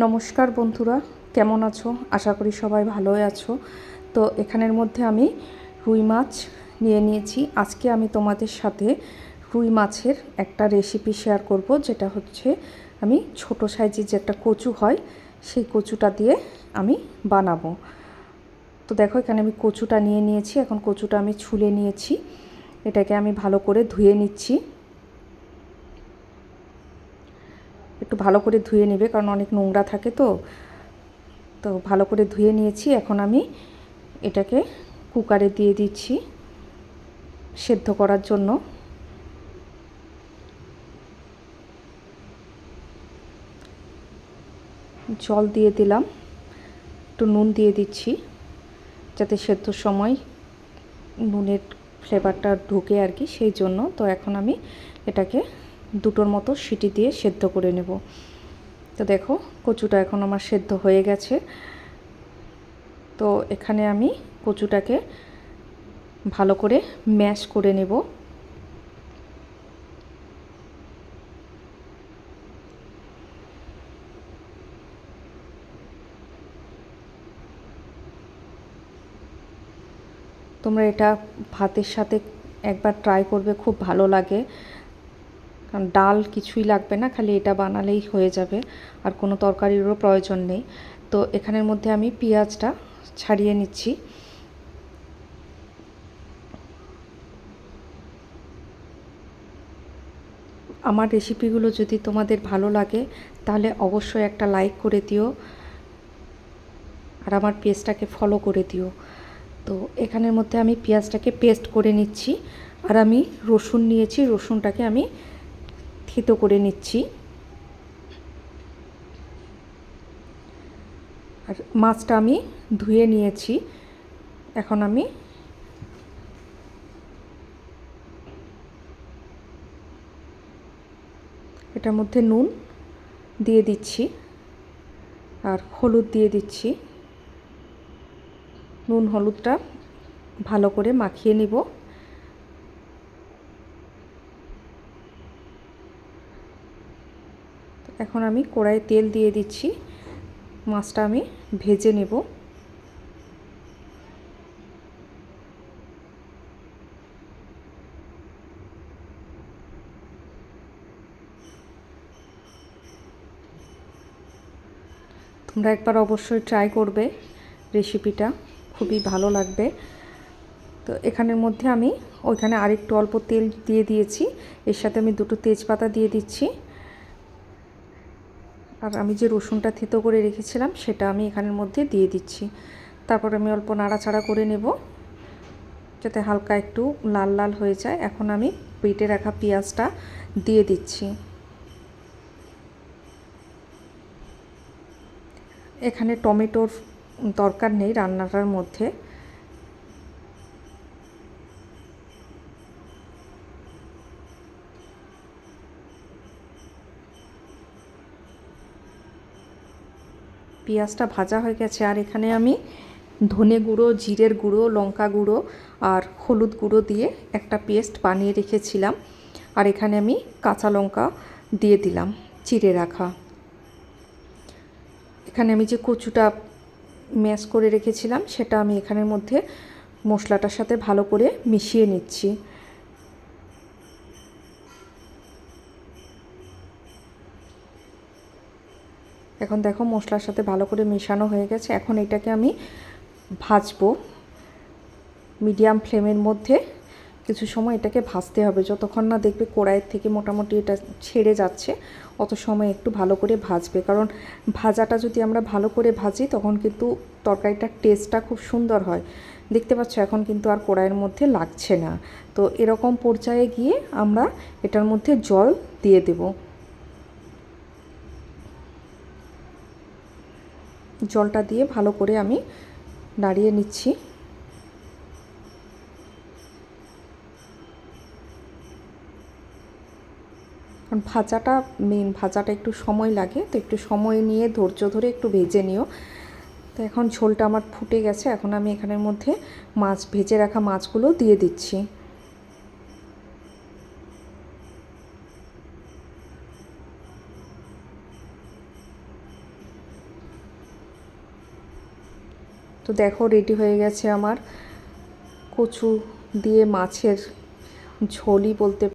নমস্কার বন্ধুরা, কেমন আছো? আশা করি সবাই ভালোই আছো। তো এখানের মধ্যে আমি রুই মাছ নিয়ে নিয়েছি। আজকে আমি তোমাদের সাথে রুই মাছের একটা রেসিপি শেয়ার করব, যেটা হচ্ছে আমি ছোট সাইজের যে একটা কচু হয়, সেই কচুটা দিয়ে আমি বানাবো। তো দেখো, এখানে আমি কচুটা নিয়ে নিয়েছি। এখন কচুটা আমি ছুলে নিয়েছি। এটাকে আমি ভালো করে ধুয়ে নিচ্ছি। একটু ভালো করে ধুয়ে নেবে, কারণ অনেক নোংরা থাকে তো। তো ভালো করে ধুয়ে নিয়েছি, এখন আমি এটাকে কুকারে দিয়ে দিচ্ছি সেদ্ধ করার জন্য। জল দিয়ে দিলাম, একটু নুন দিয়ে দিচ্ছি, যাতে সেদ্ধর সময় নুনের ফ্লেভারটা ঢুকে আর কি, সেই জন্য। তো এখন আমি এটাকে দুটোর মতো সিটি দিয়ে সেদ্ধ করে নেব। তো দেখো, কচুটা এখন আমার সেদ্ধ হয়ে গেছে। তো এখানে আমি কচুটাকে ভালো করে ম্যাশ করে নেব। তোমরা এটা ভাতের সাথে একবার ট্রাই করবে, খুব ভালো লাগে। কারণ ডাল কিছুই লাগবে না, খালি এটা বানালেই হয়ে যাবে, আর কোনো তরকারিরও প্রয়োজন নেই। তো এখানের মধ্যে আমি পেঁয়াজটা ছাড়িয়ে নিচ্ছি। আমার রেসিপিগুলো যদি তোমাদের ভালো লাগে, তাহলে অবশ্যই একটা লাইক করে দিও, আর আমার পেজটাকে ফলো করে দিও। তো এখানের মধ্যে আমি পেঁয়াজটাকে পেস্ট করে নিচ্ছি, আর আমি রসুন নিয়েছি, রসুনটাকে আমি থেতো করে নিচ্ছি। আর মাছটা আমি ধুয়ে নিয়েছি। এখন আমি এটার মধ্যে নুন দিয়ে দিচ্ছি আর হলুদ দিয়ে দিচ্ছি। নুন হলুদটা ভালো করে মাখিয়ে নিব। এখন আমি কড়াই তেল দিয়ে দিচ্ছি। মাছটা আমি ভেজে নেব। তোমরা একবার অবশ্যই ট্রাই করবে রেসিপিটা খুবই ভালো লাগবে। তো এখানের মধ্যে আমি ওইখানে আরেকটু অল্প তেল দিয়ে দিয়েছি। এর সাথে আমি দুটো তেজপাতা দিয়ে দিচ্ছি। আর আমি যে রসুনটা থেতো করে রেখেছিলাম, সেটা আমি এখানের মধ্যে দিয়ে দিচ্ছি। তারপর আমি অল্প নাড়াচাড়া করে নেব, যাতে হালকা একটু লাল লাল হয়ে যায়। এখন আমি পেটে রাখা পেঁয়াজটা দিয়ে দিচ্ছি। এখানে টমেটোর দরকার নেই রান্নাটার মধ্যে। পেঁয়াজটা ভাজা হয়ে গেছে, আর এখানে আমি ধনে গুঁড়ো, জিরের গুঁড়ো, লঙ্কা গুঁড়ো আর হলুদ গুঁড়ো দিয়ে একটা পেস্ট বানিয়ে রেখেছিলাম। আর এখানে আমি কাঁচা লঙ্কা দিয়ে দিলাম, চিড়ে রাখা। এখানে আমি যে কচুটা ম্যাশ করে রেখেছিলাম, সেটা আমি এখানের মধ্যে মশলাটার সাথে ভালো করে মিশিয়ে নিচ্ছি। এখন দেখো মশলার সাথে ভালো করে মেশানো হয়ে গেছে। এখন এটাকে আমি ভাজবো। মিডিয়াম ফ্লেমের মধ্যে কিছু সময় এটাকে ভাজতে হবে। যতক্ষণ না দেখবে কড়াইয়ের থেকে মোটামুটি এটা ছেড়ে যাচ্ছে, অত সময় একটু ভালো করে ভাজবে। কারণ ভাজাটা যদি আমরা ভালো করে ভাজি, তখন কিন্তু তরকারিটার টেস্টটা খুব সুন্দর হয়। দেখতে পাচ্ছ, এখন কিন্তু আর কড়াইয়ের মধ্যে লাগছে না। তো এরকম পর্যায়ে গিয়ে আমরা এটার মধ্যে জল দিয়ে দেবো। জলটা দিয়ে ভালো করে আমি নাড়িয়ে নিচ্ছি। কারণ ভাজাটা মেন ভাজাটা একটু সময় লাগে, তো একটু সময় নিয়ে ধৈর্য ধরে একটু ভেজে নিও। তো এখন ঝোলটা আমার ফুটে গেছে, এখন আমি এখানের মধ্যে মাছ, ভেজে রাখা মাছগুলো দিয়ে দিচ্ছি। তো দেখো রেডি হয়ে গেছে আমার কচু দিয়ে মাছের ঝোলই বলতে